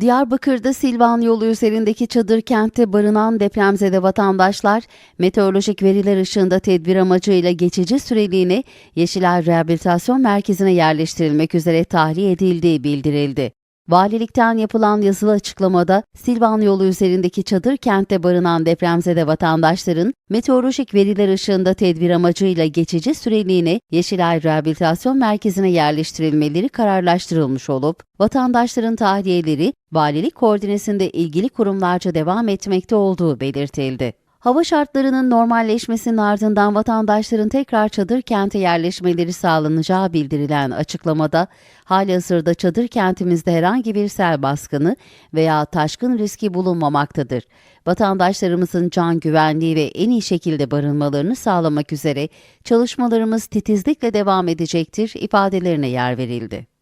Diyarbakır'da Silvan yolu üzerindeki çadır kentte barınan depremzede vatandaşlar meteorolojik veriler ışığında tedbir amacıyla geçici süreliğine Yeşilay Rehabilitasyon Merkezi'ne yerleştirilmek üzere tahliye edildiği bildirildi. Valilikten yapılan yazılı açıklamada Silvan yolu üzerindeki çadır kentte barınan depremzede vatandaşların meteorolojik veriler ışığında tedbir amacıyla geçici süreliğine Yeşilay Rehabilitasyon Merkezi'ne yerleştirilmeleri kararlaştırılmış olup, vatandaşların tahliyeleri valilik koordinesinde ilgili kurumlarca devam etmekte olduğu belirtildi. Hava şartlarının normalleşmesinin ardından vatandaşların tekrar çadır kente yerleşmeleri sağlanacağı bildirilen açıklamada, halihazırda çadır kentimizde herhangi bir sel baskını veya taşkın riski bulunmamaktadır. Vatandaşlarımızın can güvenliği ve en iyi şekilde barınmalarını sağlamak üzere çalışmalarımız titizlikle devam edecektir ifadelerine yer verildi.